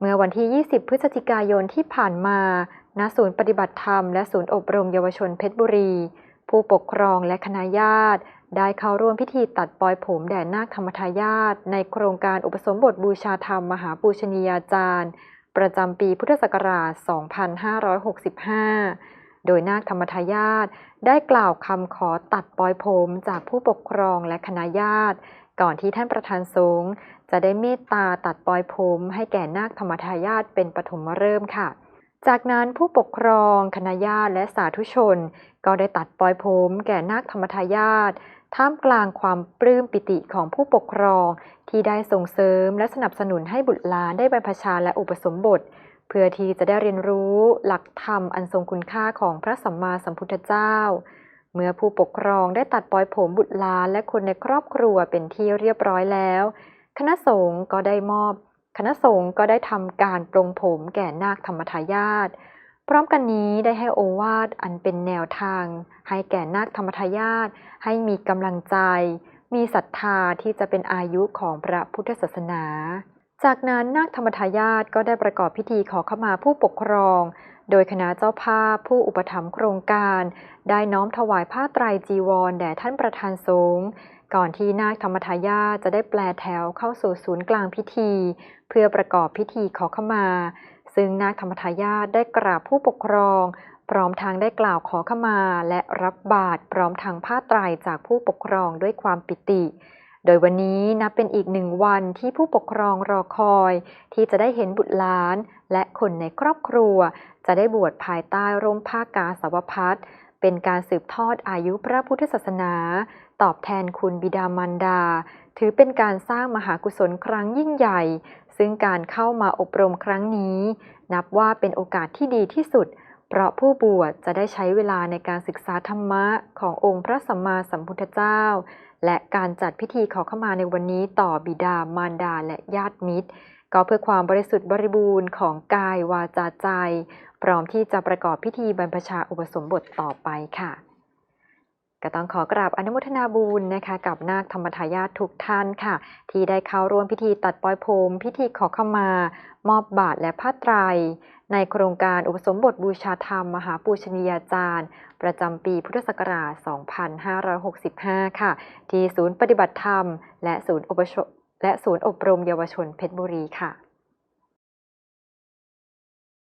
เมื่อวันที่ 20 พฤศจิกายนที่ผ่านมาณศูนย์ปฏิบัติธรรมและศูนย์อบรมเยาวชนเพชรบุรี ผู้ปกครองและคณะญาติ ได้เข้าร่วมพิธีตัดปลอยผมแด่นาคธรรมทายาทในโครงการอุปสมบทบูชาธรรมมหาปูชนียาจารย์ ประจำปีพุทธศักราช 2565 โดยนาคธรรมทายาทได้กล่าวคำขอตัดปลอยผมจากผู้ปกครองและคณะญาติ ก่อนที่ท่านประธานสงฆ์จะได้เมตตาตัดปลอยผมให้แก่นาคธรรมทายาทเป็นปฐมฤกษ์ค่ะ จากนั้นผู้ปกครองคณะญาติและสาธุชน ก็ได้ตัดปลอยผมแก่นาคธรรมทายาทท่ามกลางความปลื้มปิติของผู้ปกครอง ที่ได้ส่งเสริมและสนับสนุนให้บุตรหลานได้บรรพชาและอุปสมบท เพื่อที่จะได้เรียนรู้หลักธรรมอันทรงคุณค่าของพระสัมมาสัมพุทธเจ้า เมื่อผู้ปกครองได้ตัดปลอยผมบุตรหลานและคนในครอบครัวเป็นที่เรียบร้อยแล้ว คณะสงฆ์ก็ได้มอบ คณะสงฆ์ก็ได้ทำการปรงผมแก่นาคธรรมทายาทพร้อมกันนี้ได้ให้โอวาทอันเป็นแนวทาง ให้แก่นาคธรรมทายาทให้มีกำลังใจ มีศรัทธาที่จะเป็นอายุของพระพุทธศาสนา จากนั้นนาคธรรมทายาทก็ได้ประกอบพิธีขอขมาผู้ปกครอง โดยคณะเจ้าภาพผู้อุปถัมภ์โครงการ ได้น้อมถวายผ้าไตรจีวรแด่ท่านประธานสงฆ์ก่อนที่นาคธรรมทายาทจะได้แปลแถวเข้าสู่ศูนย์กลางพิธี เพื่อประกอบพิธีขอขมา ซึ่งนาคธรรมทายาทได้กราบผู้ปกครอง พร้อมทางได้กล่าวขอขมาและรับบาตรพร้อมทางผ้าไตรจากผู้ปกครองด้วยความปิติ โดยวันนี้นับเป็นอีกหนึ่งวันที่ผู้ปกครองรอคอย ที่จะได้เห็นบุตรหลาน และคนในครอบครัว จะได้บวชภายใต้ร่มผ้ากาสาวพัดเป็นการสืบทอดอายุพระพุทธศาสนา ตอบแทนคุณบิดามารดา ถือเป็นการสร้างมหากุศลครั้งยิ่งใหญ่ ซึ่งการเข้ามาอบรมครั้งนี้ นับว่าเป็นโอกาสที่ดีที่สุด เพราะผู้บวชจะได้ใช้เวลาในการศึกษาธรรมะขององค์พระสัมมาสัมพุทธเจ้า และการจัดพิธีขอเข้ามาในวันนี้ต่อบิดามารดาและญาติมิตร ก็เพื่อความบริสุทธิ์บริบูรณ์ของกายวาจาใจ พร้อมที่จะประกอบพิธีบรรพชาอุปสมบทต่อไปค่ะ ก็ต้องขอกราบอนุโมทนาบุญนะคะ กับนาคธรรมทายาททุกท่านค่ะ ที่ได้เข้าร่วมพิธีตัดปลอยผมพิธีขอขมา มอบบาทและผ้าไตร ในโครงการอุปสมบทบูชาธรรม มหาปูชนียาจารย์ ประจำปีพุทธศักราช 2565 ค่ะ ที่ศูนย์ปฏิบัติธรรม และศูนย์อบและศูนย์อบรมเยาวชนเพชรบุรีค่ะ